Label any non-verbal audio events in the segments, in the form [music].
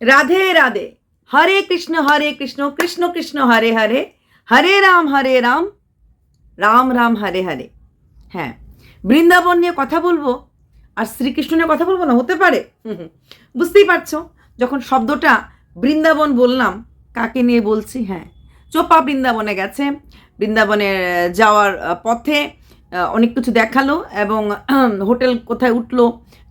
রাধে রাধে। হরে কৃষ্ণ হরে কৃষ্ণ কৃষ্ণ কৃষ্ণ, হরে হরে। হরে রাম হরে রাম। রাম রাম, হরে হরে। হ্যাঁ বৃন্দাবন নিয়ে কথা বলব আর শ্রীকৃষ্ণ নিয়ে কথা বলব না, হতে পারে। বুঝতেই পারছ, যখন শব্দটা বৃন্দাবন বললাম, কাকে নিয়ে বলছি? হ্যাঁ চোপা বৃন্দাবনে গেছে। বৃন্দাবনে যাওয়ার পথে অনেক কিছু দেখাল এবং হোটেল কোথায় উঠল,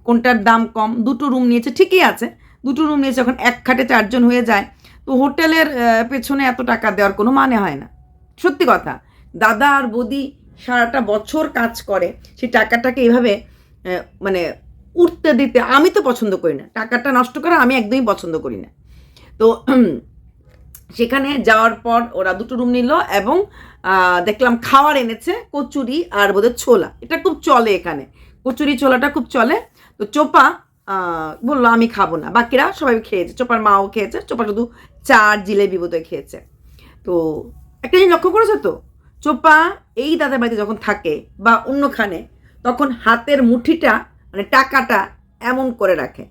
কোনটার দাম কম, দুটো রুম নিয়েছে, ঠিকই আছে। দুটো রুম নিয়েছে যখন এক খাটে চারজন হয়ে যায়, তো হোটেলের পেছনে এত টাকা দেওয়ার কোনো মানে হয় না। সত্যি কথা, দাদা আর বৌদি সারাটা বছর কাজ করে, সেই টাকাটাকে এইভাবে মানে উঠতে দিতে আমি তো পছন্দ করি না। টাকাটা নষ্ট করা আমি একদমই পছন্দ করি না। তো [clears throat] সেখানে যাওয়ার পর ওরা দুটো রুম নিল এবং দেখলাম খাওয়ার এনেছে কচুরি আর বোধহয় ছোলা। এটা খুব চলে এখানে। কচুরি ছোলাটা খুব চলে। তো চোপা বলল, আমি খাব না। বাকিরা সবাই খেয়েছে। চোপার মাও খেয়েছে, চোপা শুধু চার জিলেবি বোধহয় খেয়েছে। তো একটা জিনিস লক্ষ্য করেছ তো? চোপা এই দাদার বাড়িতে যখন থাকে বা অন্যখানে, তখন হাতের মুঠিটা মানে টাকাটা এমন করে রাখে।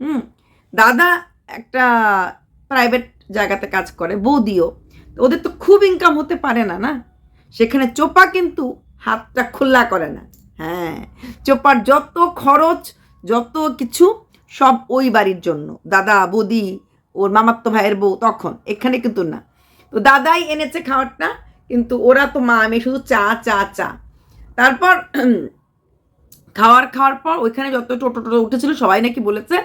হুম? দাদা একটা প্রাইভেট জায়গাতে কাজ করে, বৌদিও। তো ওদের তো খুব ইনকাম হতে পারে না না? সেখানে চোপা কিন্তু হাতটা খোলা করে না। হ্যাঁ চোপার যত খরচ যত কিছু সব ওই বাড়ির জন্য। দাদা, বৌদি, ওর মামাত্ম ভাইয়ের বউ, তখন। এখানে কিন্তু না। তো দাদাই এনেছে খাবারটা, কিন্তু ওরা তো মা, আমি শুধু চা চা চা। তারপর [clears throat] খাওয়ার খাওয়ার পর ওইখানে যত টোটো টোটো উঠেছিল, সবাই নাকি বলেছে,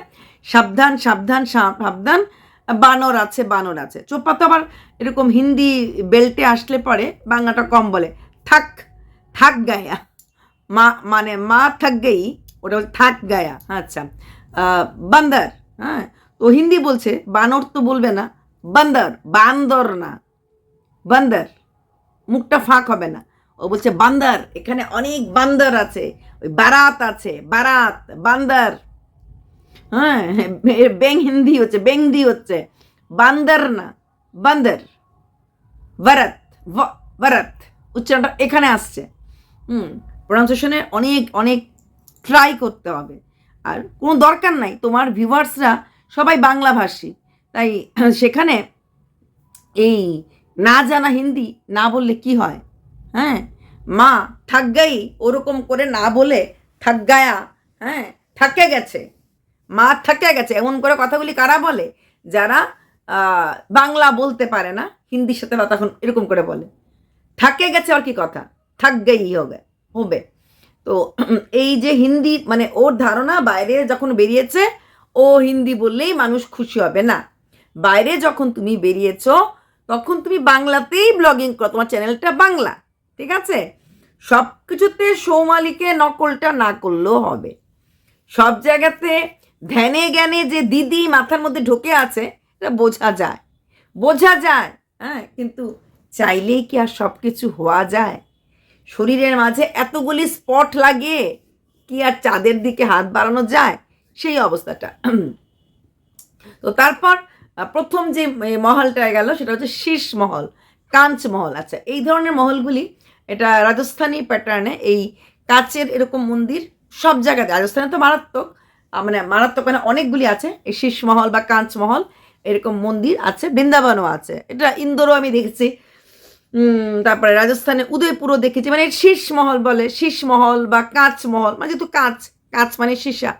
সাবধান সাবধান সাবধান, বানর আছে বানর আছে। চোপা তো আবার এরকম হিন্দি বেল্টে আসলে পরে, বাংলাটা কম বলে, থাক থাক গায়া। মা মানে মা থাক গেই ওটা হচ্ছে থাক গায়া আচ্ছা। বান্দর হ্যাঁ? তো হিন্দি বলছে, বানর তো বলবে না, বান্দর বান্দর না। বান্দর, মুখটা ফাঁক হবে না। ও বলছে, বান্দর, এখানে অনেক বান্দর আছে। ওই বারাত আছে, বারাত, বান্দর। হ্যাঁ বেং হিন্দি হচ্ছে বেংদি হচ্ছে। বান্দর না, বান্দর। ভরত ভরত উচ্চারণটা এখানে আসছে। হুম প্রনাউন্সিয়েশনে অনেক অনেক ট্রাই করতে হবে। আর কোনো দরকার নাই, তোমার ভিউয়ার্সরা সবাই বাংলাভাষী। তাই [clears throat] সেখানে এই না জানা হিন্দি না বললে কি হয়? হ্যাঁ? মা থাকগাই ওরকম করে না বলে থাকগায়া হ্যাঁ? থাকে গেছে। মা থাকে গেছে, এমন করে কথাগুলি কারা বলে? যারা বাংলা বলতে পারে না, হিন্দির সাথে তখন এরকম করে বলে। থাকে গেছে আর কি কথা? গেই হবে হবে। তো এই যে হিন্দি মানে ওর ধারণা বাইরে যখন বেরিয়েছে, ও হিন্দি বললেই মানুষ খুশি হবে না। বাইরে যখন তুমি বেরিয়েছ, তখন তুমি বাংলাতেই ব্লগিং করো, তোমার চ্যানেলটা বাংলা, ঠিক আছে? সব কিছুতে সৌমালিকে নকলটা না করলেও হবে। সব জায়গাতে ধ্যানে জ্ঞানে যে দিদি মাথার মধ্যে ঢোকে আছে, এটা বোঝা যায়। বোঝা যায় হ্যাঁ? কিন্তু চাইলেই কি আর সব কিছু হওয়া যায়? শরীরের মাঝে এতগুলি স্পট লাগে, কি আর চাঁদের দিকে হাত বাড়ানো যায়? সেই অবস্থাটা। তো তারপর প্রথম যে মহলটা গেল সেটা হচ্ছে শীর্ষ মহল, কাঞ্চ মহল। আচ্ছা এই ধরনের মহলগুলি এটা রাজস্থানী প্যাটার্নে এই কাচের এরকম মন্দির সব জায়গাতে, রাজস্থানে তো মারাত্মক মানে মারাত্মক মানে অনেকগুলি আছে, এই শীর্ষ মহল বা কাঞ্চ মহল এরকম মন্দির আছে, বৃন্দাবনও আছে। এটা ইন্দোরও আমি দেখেছি তারপরে রাজস্থানে উদয়পুরও দেখেছি মানে শীর্ষ মহল বলে শীর্ষ মহল বা কাঁচ মহল মানে যেহেতু কাঁচ কাঁচ মানে সীসা,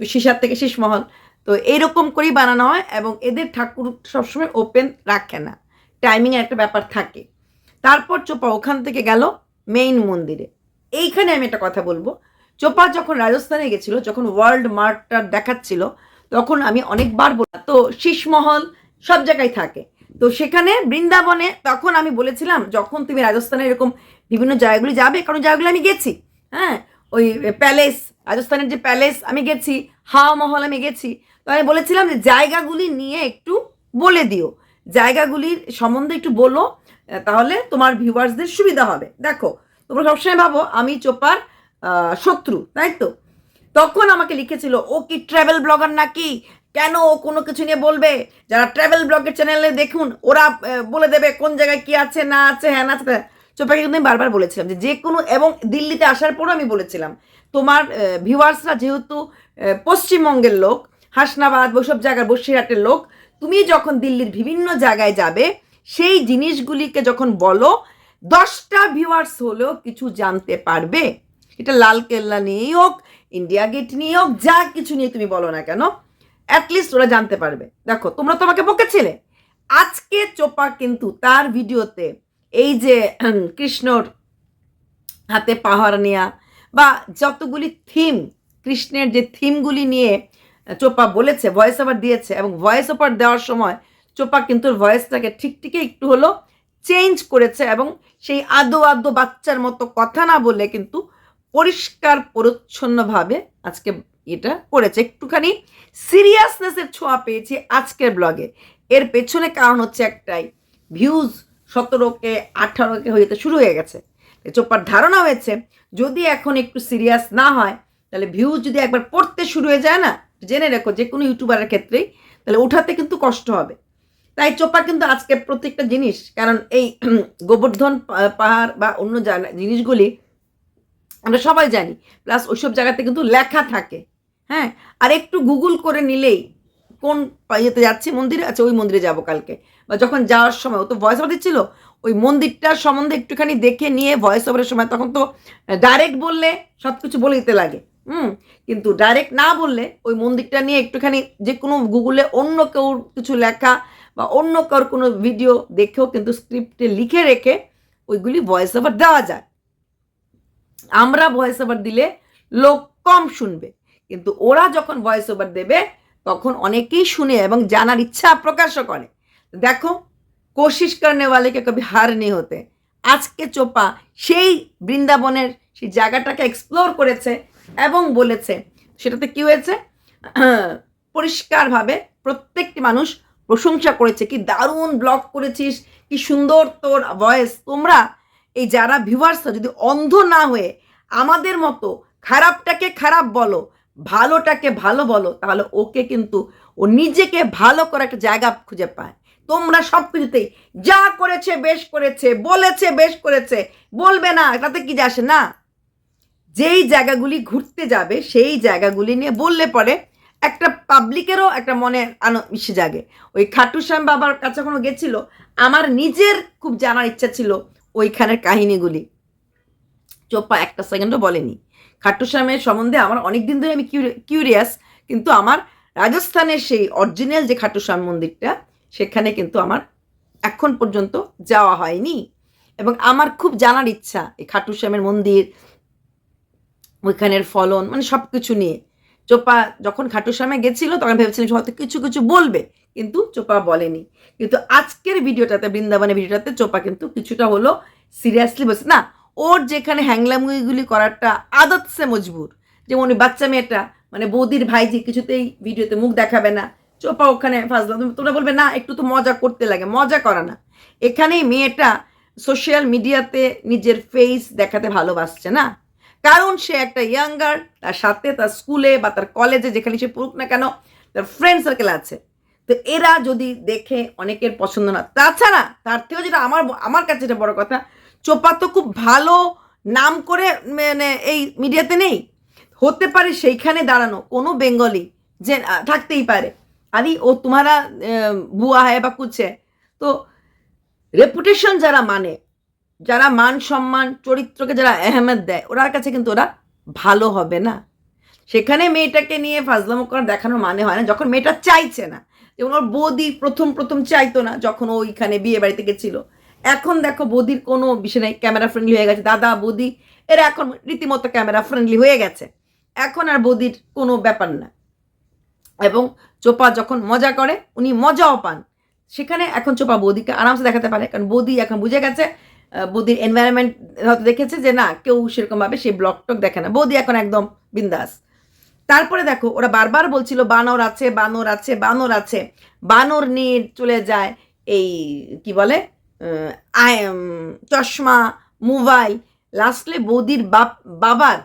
তো সীসার থেকে শীর্ষ মহল। তো এইরকম করেই বানানো হয় এবং এদের ঠাকুর সবসময় ওপেন রাখে না। টাইমিংয়ের একটা ব্যাপার থাকে। তারপর চোপা ওখান থেকে গেল মেইন মন্দিরে। এইখানে আমি একটা কথা বলব, চোপা যখন রাজস্থানে গেছিল, যখন ওয়ার্ল্ড মার্টটা দেখাচ্ছিল, তখন আমি অনেকবার বললাম, তো শীষমহল সব জায়গায় থাকে। তো সেখানে বৃন্দাবনে তখন আমি বলেছিলাম, যখন তুমি রাজস্থানে এরকম বিভিন্ন জায়গাগুলি যাবে, কারণ জায়গাগুলো আমি গেছি হ্যাঁ? ওই প্যালেস রাজস্থানের যে প্যালেস আমি গেছি, হাওয়া মহল আমি গেছি। তো আমি বলেছিলাম যে, জায়গাগুলি নিয়ে একটু বলে দিও। জায়গাগুলির সম্বন্ধে একটু বলো তাহলে তোমার ভিউয়ার্সদের সুবিধা হবে। দেখো, তোমরা সবসময় ভাবো, আমি চোপার শত্রু, তাই তো? তখন আমাকে লিখেছিল, ও কি ট্রাভেল ব্লগার নাকি? কেন ও কোনো কিছু নিয়ে বলবে? যারা ট্রাভেল ব্লগের চ্যানেলে দেখুন, ওরা বলে দেবে কোন জায়গায় কি আছে, না আছে হ্যাঁ না আছে চোপাকে কিন্তু আমি বারবার বলেছিলাম যে যে কোনো এবং দিল্লিতে আসার পরও আমি বলেছিলাম, তোমার ভিউয়ার্সরা যেহেতু পশ্চিমবঙ্গের লোক, হাসনাবাদ, ওইসব জায়গার বসিরহাটের লোক, তুমি যখন দিল্লির বিভিন্ন জায়গায় যাবে, সেই জিনিসগুলিকে যখন বলো, দশটা ভিউয়ার্স হলেও কিছু জানতে পারবে। এটা লাল কেল্লা নিয়েই হোক, ইন্ডিয়া গেট নিয়ে হোক, যা কিছু নিয়ে তুমি বলো না কেন অ্যাটলিস্ট ওরা জানতে পারবে। দেখো, তোমরা তোমাকে বকেছিলে। আজকে চোপা কিন্তু তার ভিডিওতে এই যে কৃষ্ণর হাতে পাহাড় নেয়া বা যতগুলি থিম কৃষ্ণের যে থিমগুলি নিয়ে চোপা বলেছে ভয়েস ওভার দিয়েছে এবং ভয়েস ওভার দেওয়ার সময় চোপা কিন্তু ভয়েসটাকে ঠিক ঠিকই একটু হলো চেঞ্জ করেছে এবং সেই আদো আদো বাচ্চার মতো কথা না বলে কিন্তু পরিষ্কার, পরিচ্ছন্নভাবে আজকে এটা করেছে। একটুখানি সিরিয়াসনেসের ছোঁয়া পেয়েছি আজকের ব্লগে এর পেছনে কারণ হচ্ছে একটাই ভিউজ সতেরোকে, আঠারোকে হয়ে যেতে শুরু হয়ে গেছে। চোপার ধারণা হয়েছে, যদি এখন একটু সিরিয়াস না হয়, তাহলে ভিউজ যদি একবার পড়তে শুরু হয়ে যায় না, জেনে রেখো যে কোনো ইউটিউবারের ক্ষেত্রেই, তাহলে ওঠাতে কিন্তু কষ্ট হবে। তাই চোপা কিন্তু আজকে প্রত্যেকটা জিনিস, কারণ এই [clears throat] গোবর্ধন পাহাড় বা অন্য জিনিসগুলি আমরা সবাই জানি। প্লাস ওইসব জায়গাতে কিন্তু লেখা থাকে। হ্যাঁ আর একটু গুগল করে নিলেই কোন ইয়েতে যাচ্ছি, মন্দিরে? আচ্ছা ওই মন্দিরে যাব কালকে। বা যখন যাওয়ার সময়, ও তো ভয়েস ওভার দিচ্ছিল? ওই মন্দিরটার সম্বন্ধে একটুখানি দেখে নিয়ে ভয়েস ওভারের সময় তখন তো ডাইরেক্ট বললে সব কিছু বলে দিতে লাগে। হুম, কিন্তু ডাইরেক্ট না বললে ওই মন্দিরটা নিয়ে একটুখানি যে কোনো গুগলে অন্য কেউ কিছু লেখা বা অন্য কারোর কোনো ভিডিও দেখেও কিন্তু স্ক্রিপ্টে লিখে রেখে ওইগুলি ভয়েস ওভার দেওয়া যায়। আমরা ভয়েস ওভার দিলে লোক কম শুনবে। কিন্তু ওরা যখন ভয়েস ওভার দেবে, তখন অনেকেই শুনে এবং জানার ইচ্ছা প্রকাশও করে। দেখো, কোশিশ করনে ওয়ালেকে কবি হার নেই হতে। আজকে চোপা সেই বৃন্দাবনের সেই জায়গাটাকে এক্সপ্লোর করেছে এবং বলেছে, সেটাতে কি হয়েছে? পরিষ্কারভাবে প্রত্যেকটি মানুষ প্রশংসা করেছে, কি দারুণ ব্লগ করেছিস, কি সুন্দর তোর ভয়েস তোমরা এই যারা ভিউয়ার্সরা যদি অন্ধ না হয়ে আমাদের মতো খারাপটাকে খারাপ বলো ভালোটাকে ভালো বলো, তাহলে ওকে কিন্তু ও নিজেকে ভালো করে একটা জায়গা খুঁজে পায়। তোমরা সব কিছুতেই যা করেছে, বেশ করেছে, বলেছে, বেশ করেছে, বলবে না, তাতে কি আসে? না। যেই জায়গাগুলি ঘুরতে যাবে, সেই জায়গাগুলি নিয়ে বললে পরে একটা পাবলিকেরও একটা মনে আনো ইসে জাগে। ওই খাটুশ্যাম বাবার কাছে ও গেছিল? আমার নিজের খুব জানার ইচ্ছা ছিল ওইখানের কাহিনীগুলি। চোপা একটা সেকেন্ডও বলেনি। খাটুশ্যামের সম্বন্ধে আমার অনেক দিন ধরে আমি কিউরিয়াস কিন্তু আমার রাজস্থানের সেই অরিজিনাল যে খাটুশ্যাম মন্দিরটা, সেখানে কিন্তু আমার এখন পর্যন্ত যাওয়া হয়নি। এবং আমার খুব জানার ইচ্ছা এই খাটুশ্যামের মন্দির, ওইখানের ফলন মানে সব কিছু নিয়ে। চোপা যখন খাটুশ্যামে গেছিল, তখন ভেবেছিলাম হয়তো কিছু কিছু বলবে, কিন্তু চোপা বলেনি। কিন্তু আজকের ভিডিওটাতে, বৃন্দাবনের ভিডিওটাতে চোপা কিন্তু কিছুটা হলো সিরিয়াসলি বলছে, না ওর যেখানে হ্যাংলামুইগুলি করাটা আদত সে মজবুর। যেমন ওই বাচ্চা মেয়েটা মানে বৌদির ভাইজি কিছুতেই ভিডিওতে মুখ দেখাবে না, চোপা ওখানে ফাজলাম তোমরা বলবে, না, একটু তো মজা করতে লাগে, মজা করা না। এখানেই মেয়েটা সোশ্যাল মিডিয়াতে নিজের ফেস দেখাতে ভালোবাসছে, না? কারণ সে একটা ইয়াঙ্গার তার সাথে তার স্কুলে বা তার কলেজে যেখানে সে পড়ুক না কেন, তার ফ্রেন্ড সার্কেল আছে। তো এরা যদি দেখে অনেকের পছন্দ না, তাছাড়া তার থেকেও যেটা আমার আমার কাছে যেটা বড় কথা চোপা তো খুব ভালো নাম করে মানে এই মিডিয়াতে নেই। হতে পারে সেইখানে দাঁড়ানো কোনো বেঙ্গলি যে থাকতেই পারে। আরে ও তোমারা বুয়া হয় বা কুছে তো রেপুটেশন যারা মানে যারা মান সম্মান, চরিত্রকে যারা আহমেদ দেয়, ওরার কাছে কিন্তু ওরা ভালো হবে না। সেখানে মেয়েটাকে নিয়ে ফাজলামো করা দেখানোর মানে হয় না। যখন মেয়েটা চাইছে না যেমন ওর বৌদি প্রথম প্রথম চাইতো না, যখন ও ওইখানে বিয়ে বাড়িতে গেছিল এখন দেখো বৌদির কোনো বিষয় নেই ক্যামেরা ফ্রেন্ডলি হয়ে গেছে। দাদা, বৌদি, এরা এখন রীতিমতো ক্যামেরা ফ্রেন্ডলি হয়ে গেছে। এখন আর বৌদির কোনো ব্যাপার না। এবং চোপা যখন মজা করে, উনি মজাও পান। সেখানে এখন চোপা বৌদিকে আরামসে দেখাতে পারে। কারণ বৌদি এখন বুঝে গেছে বৌদির এনভায়রনমেন্ট হয়তো দেখেছে যে না, কেউ সেরকমভাবে সেই ব্লগ টক দেখে না। বৌদি এখন একদম বিন্দাস। তারপরে দেখো, ওরা বারবার বলছিল, বানর আছে বানর আছে বানর আছে। বানর নিয়ে চলে যায় এই, কি বলে? চশমা, মোবাইল। লাস্টলে বৌদির বাপ, বাবার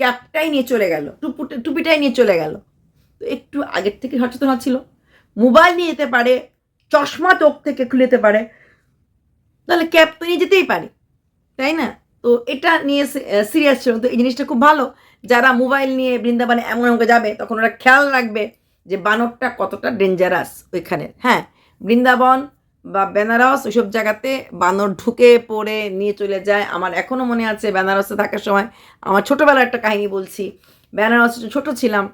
ক্যাপটাই নিয়ে চলে গেল, টুপুটা, টুপিটাই নিয়ে চলে গেল। তো একটু আগের থেকে সচেতন ছিল। মোবাইল নিয়ে যেতে পারে, চশমা চোখ থেকে খুলে যেতে পারে। তাহলে ক্যাপ তো নিয়ে যেতেই পারে, তাই না? তো এটা নিয়ে সিরিয়াস ছিল। তো এই জিনিসটা খুব ভালো। যারা মোবাইল নিয়ে বৃন্দাবনে এমন এমন যাবে, তখন ওরা খেয়াল রাখবে যে বানরটা কতটা ডেঞ্জারাস ওইখানে হ্যাঁ বৃন্দাবন বা বেনারস ওইসব জায়গাতে বানর ঢুকে পড়ে নিয়ে চলে যায়। আমার এখনও মনে আছে বেনারসে থাকার সময় আমার ছোটোবেলার একটা কাহিনী বলছি। বেনারস ছোট ছিলাম,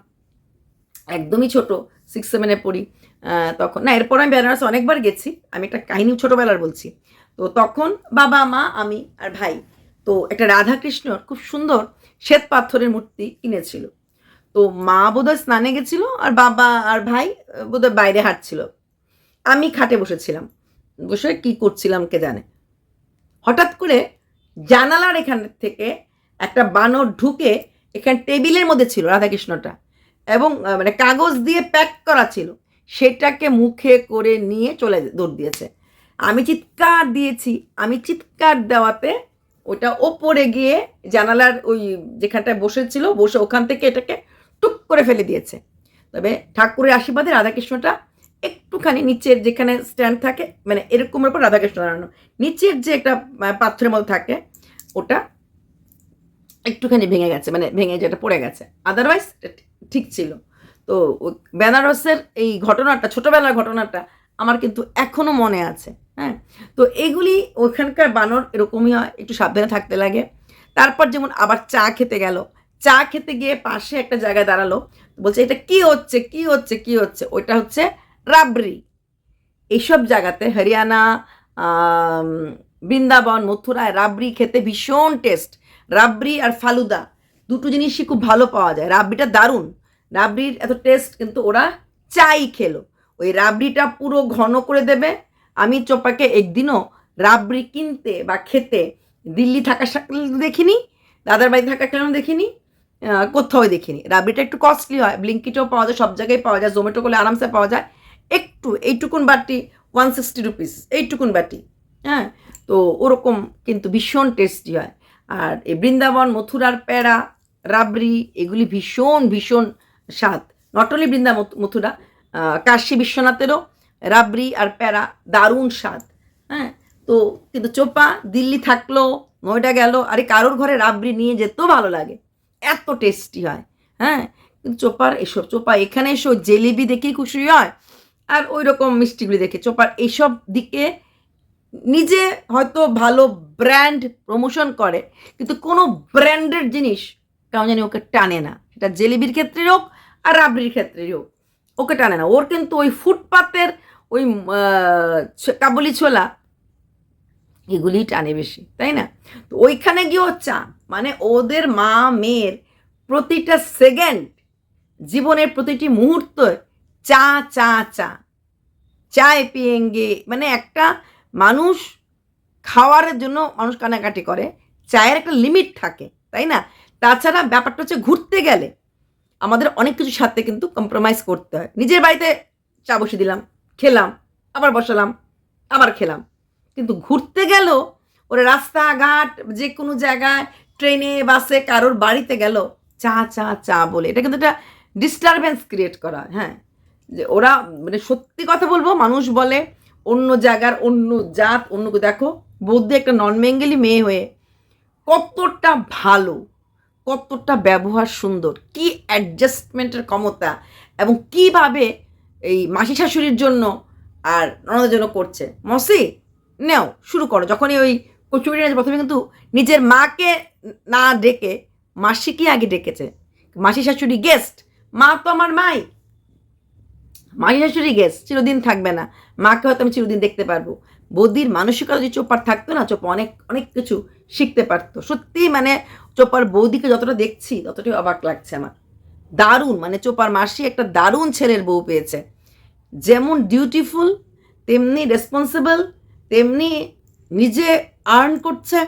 একদমই ছোট সিক্স সেভেনে পড়ি। তখন না, এরপর আমি বেনারস অনেকবার গেছি। আমি একটা কাহিনী ছোটোবেলার বলছি। তো তখন বাবা, মা, আমি আর ভাই, তো একটা রাধাকৃষ্ণর খুব সুন্দর শ্বেত পাথরের মূর্তি কিনেছিল। তো মা বোধহয় স্নানে গেছিল আর বাবা আর ভাই বোধহয় বাইরে হাঁটছিল। আমি খাটে বসেছিলাম। বসে কি করছিলাম কে জানে। হঠাৎ করে জানালার এখান থেকে একটা বানর ঢুকে এখানে টেবিলের মধ্যে ছিল রাধাকৃষ্ণটা এবং মানে কাগজ দিয়ে প্যাক করা ছিল। সেটাকে মুখে করে নিয়ে চলে দৌড় দিয়েছে। আমি চিৎকার দিয়েছি। আমি চিৎকার দেওয়াতে ওটা ওপরে গিয়ে জানালার ওই যেখানটায় বসেছিল, বসে ওখান থেকে এটাকে টুক করে ফেলে দিয়েছে। তবে ঠাকুরের আশীর্বাদে রাধাকৃষ্ণটা একটুখানি নিচের যেখানে স্ট্যান্ড থাকে মানে এরকমের উপর রাধাকৃষ্ণ দাঁড়ানো নিচের যে একটা পাথরের মতো থাকে, ওটা একটুখানি ভেঙে গেছে মানে ভেঙে যেটা পড়ে গেছে। আদারওয়াইজ ঠিক ছিল। তো বেনারসের এই ঘটনাটা, ছোটোবেলার ঘটনাটা আমার কিন্তু এখনও মনে আছে হ্যাঁ? তো এগুলি ওখানকার বানর এরকমই হয়, একটু সাবধানে থাকতে লাগে। তারপর যেমন আবার চা খেতে গেল, চা খেতে গিয়ে পাশে একটা জায়গায় দাঁড়াল, বলছে, এটা কি হচ্ছে? কি হচ্ছে? কি হচ্ছে? ওইটা হচ্ছে রাবড়ি। এইসব জায়গাতে হরিয়ানা বৃন্দাবন, মথুরায় রাবড়ি খেতে ভীষণ টেস্ট রাবড়ি আর ফালুদা দুটো জিনিসই খুব ভালো পাওয়া যায়। রাবড়িটা দারুণ। রাবড়ির এত টেস্ট কিন্তু ওরা চাই খেলো। ওই রাবড়িটা পুরো ঘন করে দেবে। আমি চোপাকে একদিনও রাবড়ি কিনতে বা খেতে দিল্লি থাকা দেখিনি, দাদার বাড়ি থাকা কেন দেখিনি কোথাও দেখিনি। রাবড়িটা একটু কস্টলি হয়। ব্লিঙ্কিটেও পাওয়া যায়, সব জায়গায় পাওয়া যায় জোম্যাটো করলে আরামসে পাওয়া যায়। একটু, এইটুকুন বাটি ওয়ান সিক্সটি রুপিস এইটুকুন বাটি হ্যাঁ? তো ওরকম কিন্তু ভীষণ টেস্টি হয়। আর এই বৃন্দাবন, মথুরার প্যাড়া রাবড়ি, এগুলি ভীষণ ভীষণ স্বাদ। নট অনলি বৃন্দা মথুরা কাশী বিশ্বনাথেরও রাবড়ি আর প্যাড়া দারুণ স্বাদ হ্যাঁ? তো কিন্তু চোপা দিল্লি থাকল, নয়ডা গেল, আরে কারোর ঘরে রাবড়ি নিয়ে যেতেও ভালো লাগে। এত টেস্টি হয় হ্যাঁ? কিন্তু চোপার এসব, চোপা এখানে এসো, জেলিবি দেখেই খুশি হয় আর ওই রকম মিষ্টিগুলি দেখে চোপার এইসব দিকে নিজে হয়তো ভালো ব্র্যান্ড প্রমোশন করে, কিন্তু কোনো ব্র্যান্ডের জিনিস কেমন জানি ওকে টানে না। সেটা জেলিবির ক্ষেত্রে হোক আর রাবড়ির ক্ষেত্রে হোক, ওকে টানে না। ওর কিন্তু ওই ফুটপাতের ওই কাবুলি ছোলা এগুলি টানে বেশি, তাই না? তো ওইখানে গিয়েও চা মানে ওদের মা মেয়ের প্রতিটা সেকেন্ড জীবনের প্রতিটি মুহূর্ত চা চা চা। চায় পিয়েঙ্গে। মানে একটা মানুষ খাওয়ারের জন্য মানুষ কানাকাটি করে। চায়ের একটা লিমিট থাকে, তাই না? তাছাড়া ব্যাপারটা হচ্ছে ঘুরতে গেলে আমাদের অনেক কিছুর সাথে কিন্তু কম্প্রোমাইজ করতে হয়। নিজের বাড়িতে চা বসে দিলাম, খেলাম, আবার বসালাম, আবার খেলাম। কিন্তু ঘুরতে গেল ওরা রাস্তাঘাট যে কোনো জায়গায়, ট্রেনে, বাসে কারোর বাড়িতে গেল চা চা চা বলে। এটা কিন্তু একটা ডিস্টারবেন্স ক্রিয়েট করা হ্যাঁ। যে ওরা মানে সত্যি কথা বলব, মানুষ বলে অন্য জায়গার অন্য জাত, অন্য দেখো, বৌদ্ধ একটা নন বেঙ্গলি মেয়ে হয়ে কতটা ভালো, কতটা ব্যবহার সুন্দর, কি অ্যাডজাস্টমেন্টের ক্ষমতা এবং কীভাবে এই মাসি শাশুড়ির জন্য আর ননদের জন্য করছে। মসি, নেও, শুরু করো। যখনই ওই কচুরি প্রথমে কিন্তু নিজের মাকে না ডেকে, মাসিকে আগে ডেকেছে। মাসি শাশুড়ি গেস্ট মা তো আমার মাই। মাসি শাশুড়ি গেস্ট চিরদিন থাকবে না। মাকে হয়তো আমি চিরদিন দেখতে পারব। বৌদির মানসিকতা যদি চোপার থাকতো না, চোপা অনেক অনেক কিছু শিখতে পারতো। সত্যি মানে চোপার বৌদিকে যতটা দেখছি, ততটাই অবাক লাগছে আমার। দারুণ মানে চোপার মাসি একটা দারুণ ছেলের বউ পেয়েছে। যেমন ডিউটিফুল তেমনি রেসপন্সিবল তেমনি নিজে আর্ন করছে।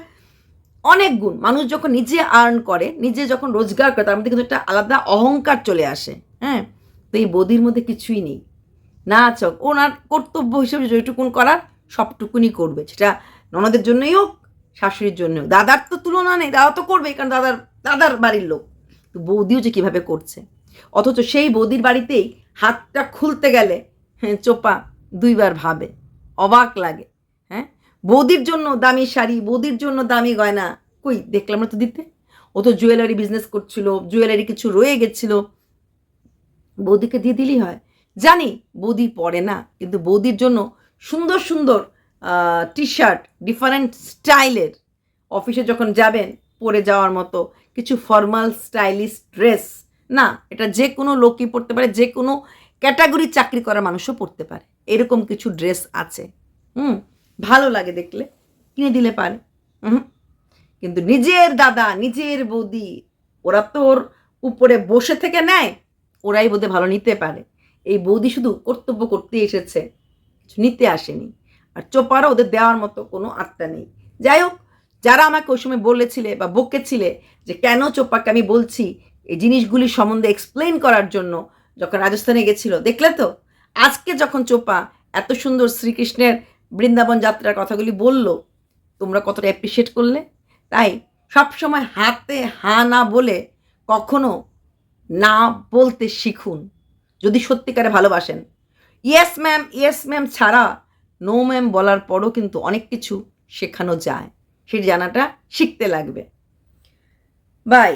অনেক গুণ। মানুষ যখন নিজে আর্ন করে, নিজে যখন রোজগার করে, তার মধ্যে কিন্তু একটা আলাদা অহংকার চলে আসে। হ্যাঁ? তো এই বদির মধ্যে কিছুই নেই। না চক ওনার কর্তব্য হিসেবে যেটুকুন করার সবটুকুনি করবে। সেটা ননদের জন্যই হোক, শাশুড়ির জন্য হোক। দাদার তো তুলনা নেই দাদা তো করবেই, কারণ দাদার দাদার বাড়ির লোক। তো বৌদিও যে কীভাবে করছে? অথচ সেই বৌদির বাড়িতেই হাতটা খুলতে গেলে হ্যাঁ চোপা দুইবার ভাবে। অবাক লাগে হ্যাঁ? বৌদির জন্য দামি শাড়ি, বৌদির জন্য দামি গয়না, কই দেখলাম না তো দিতে? ও তো জুয়েলারি বিজনেস করছিল, জুয়েলারি কিছু রয়ে গেছিল বৌদিকে দিয়ে দিলেই হয়। জানি বৌদি পরে না, কিন্তু বৌদির জন্য সুন্দর সুন্দর টি শার্ট ডিফারেন্ট স্টাইলের অফিসে যখন যাবেন, পরে যাওয়ার মতো কিছু ফর্মাল স্টাইলিশ ড্রেস না, এটা যে কোনো লোকই পরতে পারে যে কোনো ক্যাটাগরি চাকরি করা মানুষও পরতে পারে। এরকম কিছু ড্রেস আছে। হুম, ভালো লাগে দেখলে। কিনে দিলে পারে। হুম কিন্তু নিজের দাদা, নিজের বৌদি, ওরা তো ওর উপরে বসে থেকে নেয়। ওরাই বোধহয় ভালো নিতে পারে। এই বৌদি শুধু কর্তব্য করতে এসেছে, কিছু নিতে আসেনি। আর চোপারও ওদের দেওয়ার মতো কোনো আত্মা নেই। যাই হোক, যারা আমাকে ওই সময় বলেছিলে বা বকেছিলে যে কেন চোপাকে আমি বলছি, এই জিনিসগুলি সম্বন্ধে এক্সপ্লেন করার জন্য যখন রাজস্থানে গেছিল, দেখলে তো? আজকে যখন চোপা এত সুন্দর শ্রীকৃষ্ণের বৃন্দাবন যাত্রার কথাগুলি বলল, তোমরা কতটা অ্যাপ্রিসিয়েট করলে? তাই সবসময় হাতে হা না বলে কখনো না বলতে শিখুন, যদি সত্যিকারে ভালোবাসেন। ইয়েস ম্যাম ইয়েস ম্যাম ছাড়া নো ম্যাম বলার পরও কিন্তু অনেক কিছু শেখানো যায়। সেটি জানাটা শিখতে লাগবে। বাই